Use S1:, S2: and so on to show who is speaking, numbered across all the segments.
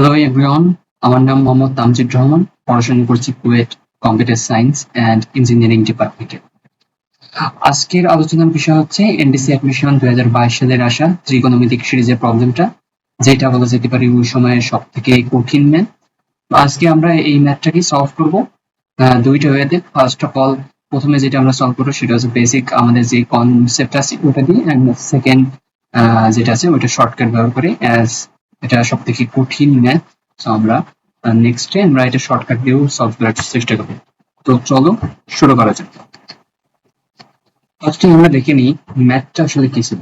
S1: Hello everyone আমার নাম মোহাম্মদ তামজিদ রহমান, পড়াশোনা করছি KUET computer science and engineering ডিপার্টমেন্টে। আজকের আলোচনার বিষয় হচ্ছে এনডিসি অ্যাডমিশন দুই হাজার বাইশ সালের আসা ত্রিকোণমিতিক সিরিজের প্রবলেমটা, যেটা বলা যেতে পারে ওই সময়ের সব থেকে কঠিন ম্যাথ। আজকে আমরা এই ম্যাথটাকে সলভ করব। দুইটা ওয়েতে ফার্স্ট অফ অল প্রথমে যেটা আমরা সলভ করব সেটা হচ্ছে বেসিক আমাদের যে কনসেপ্ট আছে, ওটা দিয়ে সেকেন্ড যেটা আছে, ওটা শর্টকাট ব্যবহার করে অ্যাজ এটা সব থেকে কঠিন ম্যাথ তো আমরা নেক্সটে আমরা এটা শর্টকাট দিয়েও সলভ করার চেষ্টা করব। তো চলো শুরু করা যাক। ফার্স্টে আমরা দেখে নিই ম্যাথটা আসলে কি ছিল।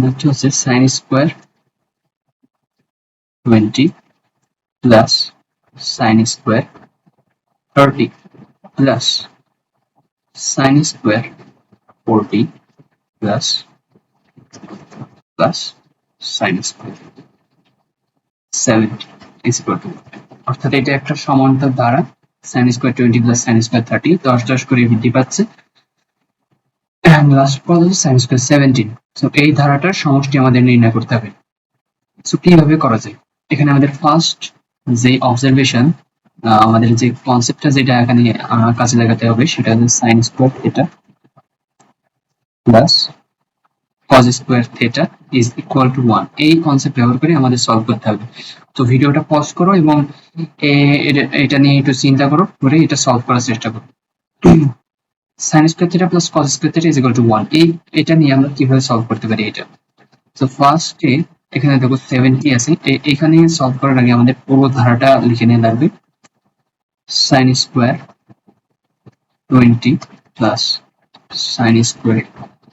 S1: ম্যাথটা হচ্ছে sine square twenty plus sine square thirty plus sine square forty plus plus sine square seventy is equal to অর্থাৎ এটা একটা সমান্তর দ্বারা sine square twenty plus sine square thirty দশ দশ করে বৃদ্ধি পাচ্ছে। লাস্ট পদ সাইন স্কোয়ার সেভেন্টিন সো এই ধারাটার সমষ্টি আমাদের নির্ণয় করতে হবে। সো কীভাবে করা যায়? এখানে আমাদের ফার্স্ট যে অবজারভেশন আমাদের যে কনসেপ্টটা যেটা এখানে কাজে লাগাতে হবে, সেটা হচ্ছে সাইন স্কোয়ার এটা plus cos square theta is equal to 1 এই কনসেপ্ট ব্যবহার করে আমাদের সলভ করতে হবে। তো ভিডিওটা পজ করো এবং এটা নিয়ে একটু চিন্তা করো পরে এটা সলভ করার চেষ্টা করো। sin square theta plus cos square theta is equal to 1 এই, এটা নিয়ে আমরা কীভাবে সলভ করতে পারি এটা? তো এ, এখানে দেখো 70 আছে। এখানে সলভ করার আগে আমাদের পুরো ধারাটা লিখে নিয়ে লাগবে। sin square 20 plus sin square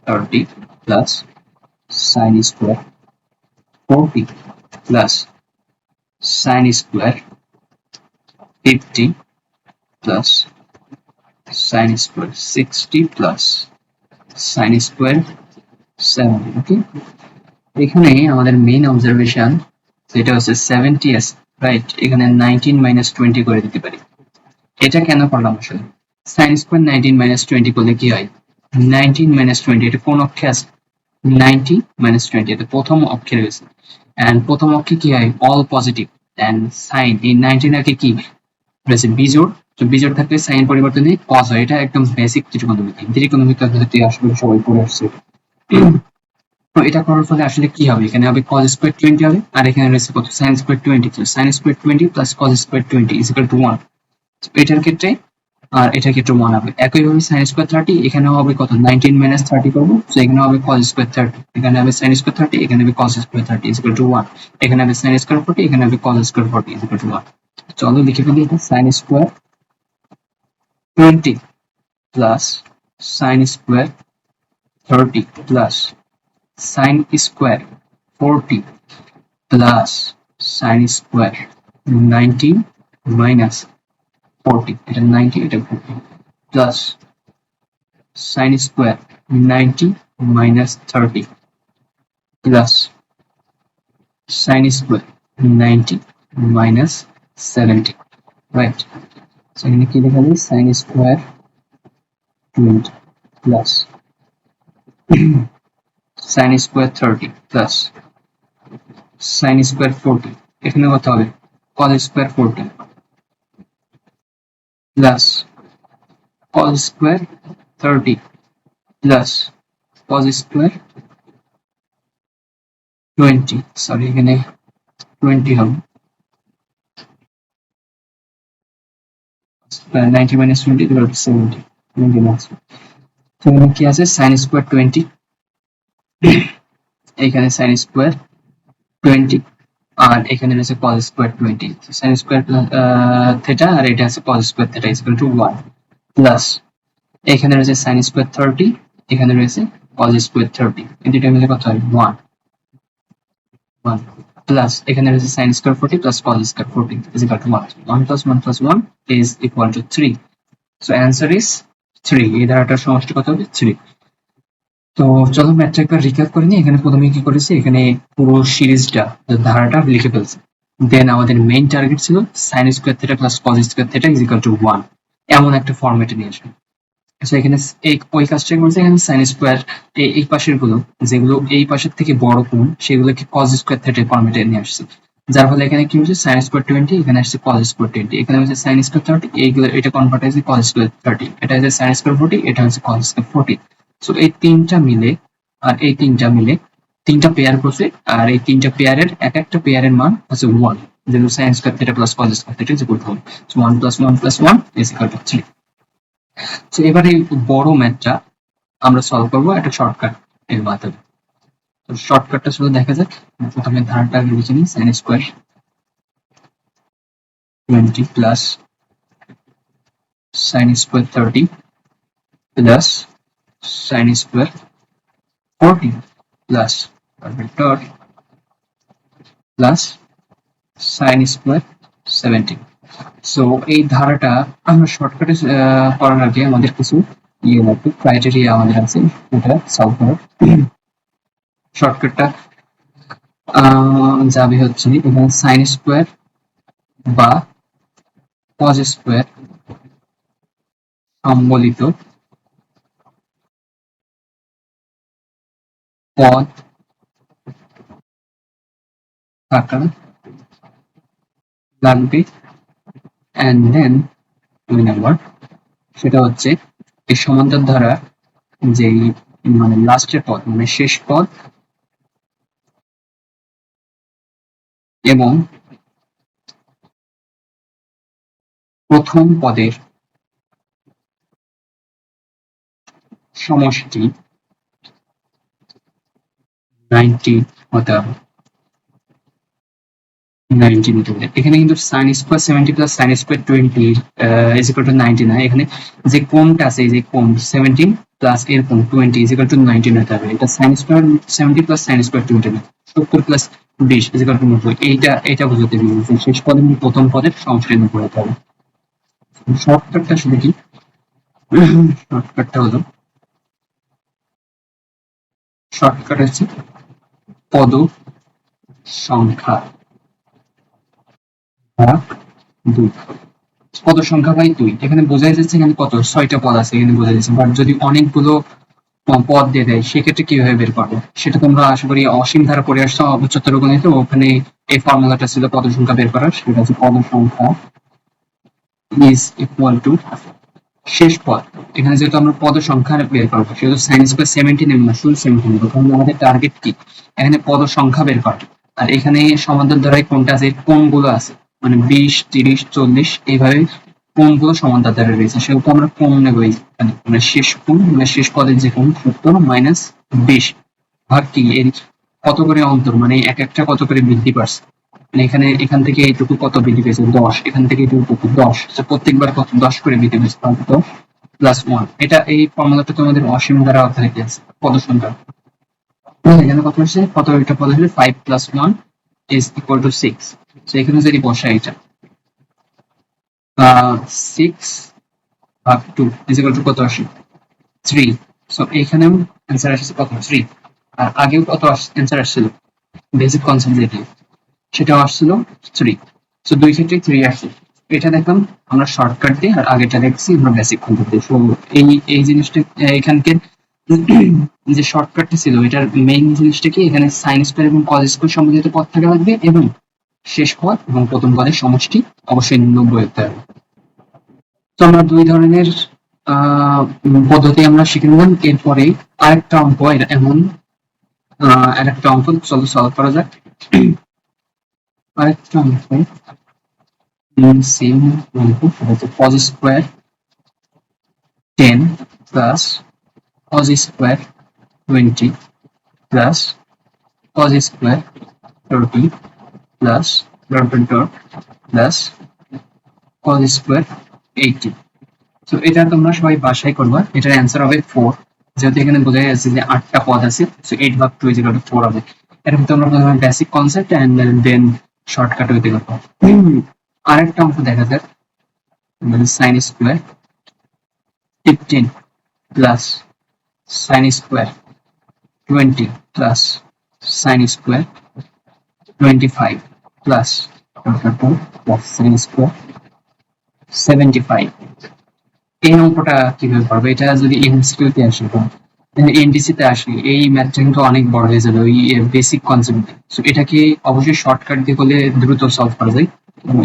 S1: 30 plus sine square 40 plus sine square fifty plus sine square sixty plus sine square 70 okay এখানে আমাদের মেইন অবজারভেশন যেটা হচ্ছে সেভেন্টি এস রাইট এখানে নাইনটিন মাইনাস টোয়েন্টি করে দিতে পারি। এটা কেন করলাম আসলে? Sine square ninety minus twenty করলে কি হয়? 19 মাইনাস 20 এটা কোন অক্ষে আছে? 90 মাইনাস 20 এটা প্রথম অক্ষে রয়েছে। এন্ড প্রথম অক্ষে কি হয়? অল পজিটিভ এন্ড সাইন এই 19 আগে কি? রয়েছে বিজোড়। তো বিজোড় থাকলে সাইন পরিবর্তনে কজ হয়। এটা একদম বেসিক ত্রিকোণমিতি। ত্রিকোণমিতি পদ্ধতি আসলে সবাই পড়ে আসছে। তো এটা করার ফলে আসলে কি হবে? এখানে হবে cos স্কয়ার 20 হবে। আর এখানে রয়েছে কত? sin স্কয়ার 20 তো sin square 20 plus cos square 20 is equal to 1 এটার ক্ষেত্রে আর ক্ষেত্রে ওয়ান হবে? একইভাবে সাইন স্কোয়ার থার্টি এখানে হবে কত? নাইনটিন মাইনাস থার্টি করব। তো এখানে হবে কজ স্কোয়ার থার্টি এখানে হবে সাইন স্কোয়ার থার্টি এখানে হবে cos square thirty is to one এখানে হবে সাইন স্কোয়ার ফোর্টি এখানে হবে cos square forty is to one চলো লিখে ফেলি এটা sine square twenty plus sine square thirty plus sine square forty plus sine square ninety minus 40 এটা 90 এটা 40 plus sin square 90 minus 30 plus sin square 90 minus 70 right so এখানে কি লেখা যায় sin square 20 plus sin square 30 plus sin square 40 এখানে কত হবে cos square 40 plus cos square 30 plus cos square 20 sorry এখানে 20 হবে 90 minus 20 divided by 70 20 minus তো এখানে কি আছে sin square 20 এখানে sin square 20 আর এখানে রয়েছে cos square 20 sin square theta আর এটা আছে cos square theta is equal to 1 plus এখানে রয়েছে sin স্কয়ার 30 এখানে রয়েছে cos স্কয়ার 30 এই দুটো মিলে কত হয়? 1 1 প্লাস এখানে রয়েছে sin square 40 plus cos square 40 is equal to 1 1 plus 1 plus 1 is equal to 3 so, answer is 3 এই ধারাটার সমষ্টি কত হবে? 3 তো চলো ম্যাথটা একবার রিক্যাপ করে নিই। এখানে প্রথমে কি করেছি? এখানে পুরো সিরিজটা ধারাটা লিখে ফেলছে। দেন আমাদের মেইন টার্গেট ছিল sine square theta plus cos square theta is equal to one এমন একটা ফরম্যাটে নিয়ে আসবে। আচ্ছা এখানে ওই কাজটা করেছে এখানে সাইন স্কোয়ার এই পাশেরগুলো যেগুলো এই পাশের থেকে বড় কোণ, সেগুলোকে কজ স্কোয়ার থার্টি ফর্মেটে নিয়ে আসছে। যার ফলে এখানে কি হচ্ছে সাইন স্কোয়ার টোয়েন্টি এখানে আসছে কজ স্কোয়ার টোয়েন্টি এখানে হচ্ছে সাইন স্কোয়ার থার্টি এইগুলো, এটা কনভার্ট হয়েছে কজ স্কোয়ার থার্টি এটা হচ্ছে সাইন স্কোয়ার ফোর্টি এটা হচ্ছে কজ স্কোয়ার ফোর্টি সো এই তিনটা মিলে, আর এই তিনটা মিলে তিনটা পেয়ার করছে আর এই তিনটা পেয়ারের এক একটা পেয়ারের মান হচ্ছে ওয়ান যেহেতু sine square theta plus cos square theta equal to so one plus one plus one is equal to three তো এবারে এই বড় ম্যাথটা আমরা সলভ করব একটা শর্টকাট এর মাধ্যমে। তো শর্টকাটটা শুধু দেখা যাক। প্রথমে ধারটা লিখে নিই sine square twenty plus sine square thirty plus sine square forty plus dot plus sine square seventy so এই ধারাটা আমরা শর্টকাটে করার আগে আমাদের কিছু ইয়ে লাগবে ক্রাইটেরিয়া আমাদের আছে, এটা সলভ করার। শর্টকাটটা যাবে হচ্ছে এখানে সাইন স্কোয়ার বা কজ স্কোয়ার সম্বলিত পদ থাকা লাগবে অ্যান্ড দেন দুই নাম্বার সেটা হচ্ছে এই সমান্তর ধারা যেই মানে লাস্টের পদ মানে শেষ পদ। এবং প্রথম পদের সমষ্টি এখানে কিন্তু sine seventy plus sine square twenty to এখানে যে সেভেন্টিন প্লাস এর কোন twenty is equal to ninety হতে হবে। এটা sine square seventy plus sine square twenty এইটা পেরেছি শেষ পদে প্রথম পদের সংশ্লিষ্ট করতে হবে। শর্টকাটটা শুধু কি? শর্টকাটটা হলো, শর্টকাট হচ্ছে পদ সংখ্যা ভাগ দুই। পদ সংখ্যা বাই দুই। এখানে বোঝাই যাচ্ছে এখানে কত, ছয়টা পদ আছে এখানে বোঝা যাচ্ছে। বাট যদি অনেকগুলো পদ দিয়ে দেয়, সেক্ষেত্রে কীভাবে বের করব? সেটা তোমরা আশা করি অসীম ধারা পড়ে আসছো অবচত্বর গণিত ওখানে এই ফর্মুলাটা ছিল পদ সংখ্যা বের করার, সেটা হচ্ছে পদ সংখ্যা ইজ ইকুয়াল টু শেষ পদ এখানে যেহেতু আমরা পদ সংখ্যা বের করব, সেহেতু সাইন স্কোয়ার সেভেন্টি নেব না শুধু সেভেন্টি নেব কারণ আমাদের টার্গেট কি? এখানে পদ সংখ্যা বের করা। আর এখানে সমান্তর ধারায় কোনটা আছে? কোনগুলো আছে। মানে বিশ, তিরিশ, চল্লিশ, এইভাবে কোনগুলো সমান্তর দ্বারা রয়েছে। সেহেতু আমরা কোন নেব মানে শেষ কোন মানে শেষ পদের যে কোন সত্তর মাইনাস বিশ। ভাগ কি? এর কত করে অন্তর? মানে এক একটা কত করে বৃদ্ধি পাচ্ছে? এখানে, এখান থেকে এইটুকু কত বৃদ্ধি পেয়েছে? দশ। এখান থেকে এইটুকু দশ। প্রত্যেকবার কত? দশ করে বৃদ্ধি পেয়েছে দশ প্লাস ওয়ান এটা এই ফর্মুলাটা তোমাদের অসীম দ্বারা অর্থাৎ আছে এখানে কত হচ্ছে কত একটা পদ five plus one is equal to six তো এখানে যদি বসা এটা সিক্স ভাগ টু ইজ ইকুয়াল টু কত আসে? থ্রি সো এখানেও অ্যান্সার আসছে কত? থ্রি আর আগেও কত অ্যান্সার আসছিল? বেসিক কনসেপ্ট যেটা। সেটাও আসছিল থ্রি সো দুই ক্ষেত্রে থ্রি আসছে এটা দেখলাম আমরা শর্টকাট দিয়ে আর আগেটা দেখছি, আমরা বেসিক দিয়ে। সো এই এই জিনিসটা এখানকার যে শর্টকাটটা ছিল, এটার মেইন জিনিসটা কি? এখানে সাইন স্কোয়ার এবং কজ স্কোয়ার সম্বন্ধিত পদ থাকা লাগবে এবং শেষ পদ এবং প্রথম পদের সমষ্টি অবশ্যই নব্বই হতে হবে। তো আমরা দুই ধরনের পদ্ধতি আমরা শিখে নিলাম। এরপরে আরেকটা অঙ্ক এমন আরেকটা অঙ্ক, চলো সলভ করা যাক। আরেকটা অঙ্ক square ten plus cos square 20 plus cos square 30 plus dot dot dot plus cos square 80 তো এটা তোমরা সবাই বাসায় করবা। এটার অ্যান্সার হবে 4 যেহেতু এখানে বোঝা যাচ্ছে যে আটটা পদ আছে সো 8 ভাগ 2 ইজ টু 4 হবে। এরকম তোমরা basic concept and then shortcut হইতে করব আরেকটা অঙ্ক দেখা যাক। মানে sine square 15 plus sin square 20 plus sin square 25 plus plus sin square 75 এই অঙ্কটা কীভাবে পারব এটা যদি এমসিকিউ তে আসে এনডিসি তে আসে এই ম্যাথটা কিন্তু অনেক বড় হয়ে যাবে, ওই বেসিক কনসেপ্ট সো এটাকে অবশ্যই শর্টকাট দিয়ে করলে দ্রুত সলভ করা যায়।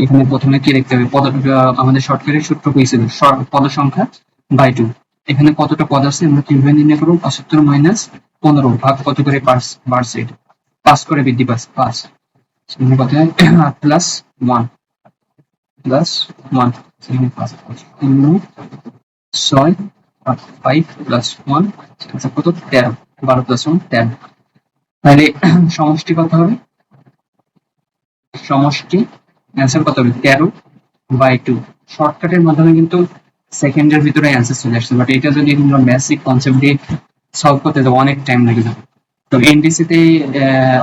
S1: এখানে প্রথমে কি দেখতে হবে? পদ আমাদের শর্টকাটের সূত্র কি পদ সংখ্যা বাই টু এখানে কতটা পদ আছে আমরা কীভাবে নির্ণয় করব? পঁচাত্তর মাইনাস পনেরো ভাগ কত করে বাড়ছে এটা? পাঁচ করে বৃদ্ধি পাচ্ছে পাঁচ সেখানে কত হয়? প্লাস ওয়ান প্লাস ওয়ান সেখানে পাঁচ ছয়। কত? তেরো বারো প্লাস ওয়ান তেরো তাহলে সমষ্টি কত হবে? সমষ্টি অ্যান্সার কত হবে? তেরো বাই টু শর্টকাটের মাধ্যমে কিন্তু সেকেন্ডের ভিতরে অ্যান্সার চলে আসছে বাট এটা যদি আমরা বেসিক কনসেপ্ট দিয়ে সলভ করতে যাব অনেক টাইম লেগে যাবে। তো এনডিসি তে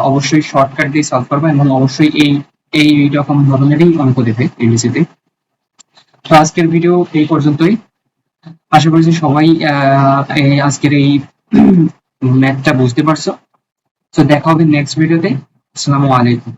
S1: অবশ্যই শর্টকাট দিয়ে সলভ করবে এবং অবশ্যই এই এই রকম ধরনেরই অঙ্ক দেবে এনডিসি তে। তো আজকের ভিডিও এই পর্যন্তই। আশা করছি সবাই আজকের এই ম্যাথটা বুঝতে পারছ। তো দেখা হবে নেক্সট ভিডিওতে আসসালামু আলাইকুম।